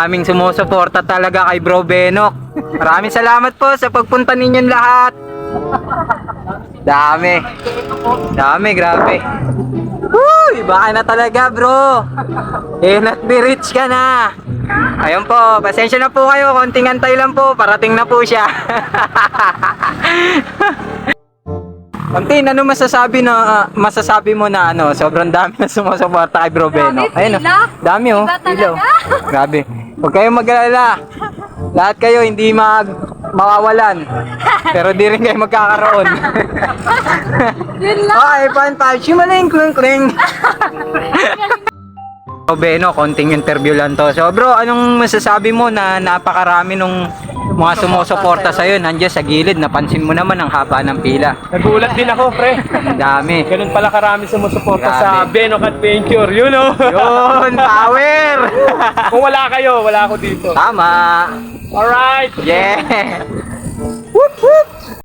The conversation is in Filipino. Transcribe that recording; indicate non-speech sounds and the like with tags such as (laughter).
Aming sumusuporta talaga kay Bro Benok. Maraming salamat po sa pagpunta ninyong lahat. Dami. Dami, grabe. Woo! Iba ka na talaga, bro. Eh, not be rich ka na. Ayun po, pasensya na po kayo. Konting antay lang po. Parating na po siya. (laughs) Kontin, ano masasabi na ah, masasabi mo na ano, sobrang dami na sumusuporta kay Bro Beno. Grabe, Ayun, oh. pila. dami oh. Iba talaga. Ilaw. Grabe. Huwag kayong mag-alala. Lahat kayo hindi mag mawawalan. Pero di rin kayo magkakaroon. (laughs) Yun lang. Okay, fine, fine. Shimaling, kling, kling. (laughs) So, Beno, konting interview lang to. So, bro, anong masasabi mo na napakarami nung mga sumusuporta sa'yo? Nandiyan sa gilid, napansin mo naman ang haba ng pila. Nagulat din ako, pre. Ang dami. Ganun pala karami sumusuporta Grabe. sa Benok Adventure. You know? Yun, power! (laughs) Kung wala kayo, wala ako dito. Tama. Alright. Yeah! Whoop, whoop!